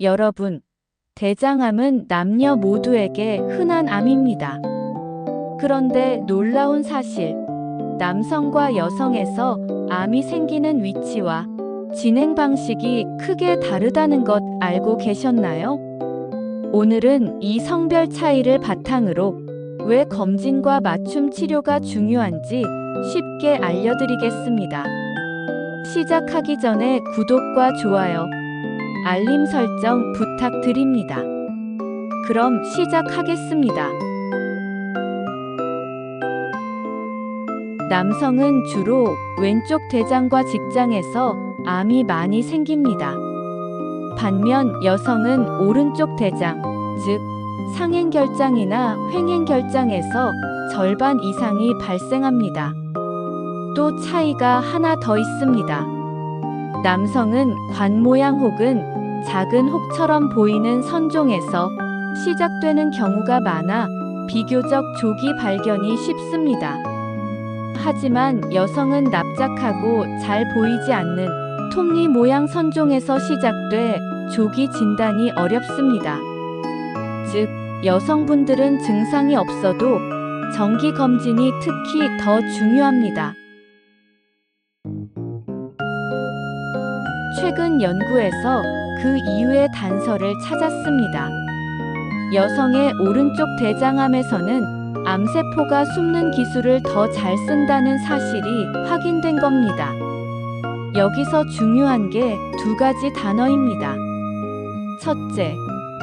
여러분, 대장암은 남녀 모두에게 흔한 암입니다. 그런데 놀라운 사실, 남성과 여성에서 암이 생기는 위치와 진행 방식이 크게 다르다는 것 알고 계셨나요? 오늘은 이 성별 차이를 바탕으로 왜 검진과 맞춤 치료가 중요한지 쉽게 알려드리겠습니다. 시작하기 전에 구독과 좋아요, 알림 설정 부탁드립니다. 그럼 시작하겠습니다. 남성은 주로 왼쪽 대장과 직장에서 암이 많이 생깁니다. 반면 여성은 오른쪽 대장, 즉 상행결장이나 횡행결장에서 절반 이상이 발생합니다. 또 차이가 하나 더 있습니다. 남성은 관 모양 혹은 작은 혹처럼 보이는 선종에서 시작되는 경우가 많아 비교적 조기 발견이 쉽습니다. 하지만 여성은 납작하고 잘 보이지 않는 톱니 모양 선종에서 시작돼 조기 진단이 어렵습니다. 즉, 여성분들은 증상이 없어도 정기 검진이 특히 더 중요합니다. 최근 연구에서 그 이유의 단서를 찾았습니다. 여성의 오른쪽 대장암에서는 암세포가 숨는 기술을 더 잘 쓴다는 사실이 확인된 겁니다. 여기서 중요한 게 두 가지 단어입니다. 첫째,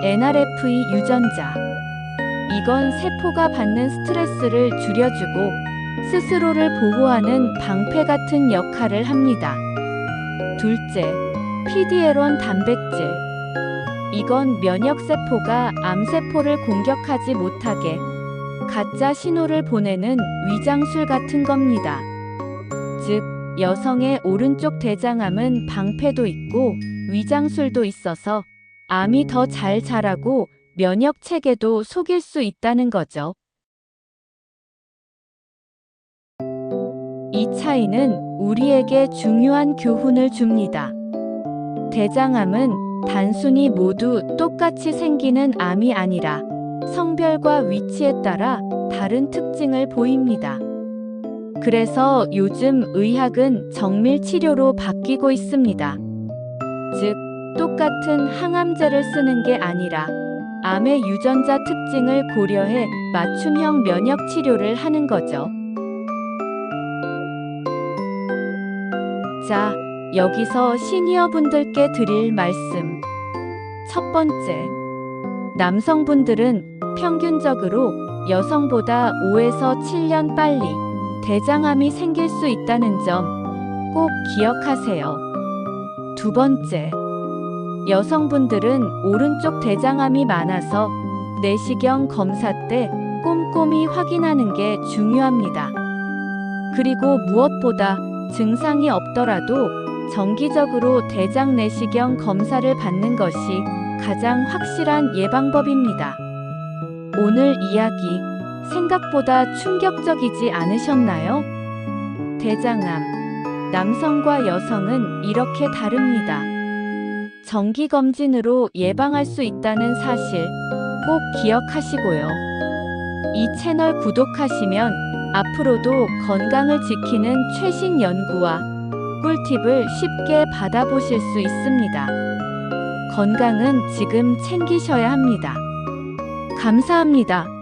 NRF2 유전자. 이건 세포가 받는 스트레스를 줄여주고 스스로를 보호하는 방패 같은 역할을 합니다. 둘째, PD-L1 단백질. 이건 면역세포가 암세포를 공격하지 못하게 가짜 신호를 보내는 위장술 같은 겁니다. 즉, 여성의 오른쪽 대장암은 방패도 있고 위장술도 있어서 암이 더 잘 자라고 면역 체계도 속일 수 있다는 거죠. 이 차이는 우리에게 중요한 교훈을 줍니다. 대장암은 단순히 모두 똑같이 생기는 암이 아니라 성별과 위치에 따라 다른 특징을 보입니다. 그래서 요즘 의학은 정밀 치료로 바뀌고 있습니다. 즉, 똑같은 항암제를 쓰는 게 아니라 암의 유전자 특징을 고려해 맞춤형 면역 치료를 하는 거죠. 자, 여기서 시니어 분들께 드릴 말씀. 첫 번째, 남성분들은 평균적으로 여성보다 5에서 7년 빨리 대장암이 생길 수 있다는 점 꼭 기억하세요. 두 번째, 여성분들은 오른쪽 대장암이 많아서 내시경 검사 때 꼼꼼히 확인하는 게 중요합니다. 그리고 무엇보다 증상이 없더라도 정기적으로 대장 내시경 검사를 받는 것이 가장 확실한 예방법입니다. 오늘 이야기 생각보다 충격적이지 않으셨나요? 대장암. 남성과 여성은 이렇게 다릅니다. 정기검진으로 예방할 수 있다는 사실 꼭 기억하시고요. 이 채널 구독하시면 앞으로도 건강을 지키는 최신 연구와 꿀팁을 쉽게 받아보실 수 있습니다. 건강은 지금 챙기셔야 합니다. 감사합니다.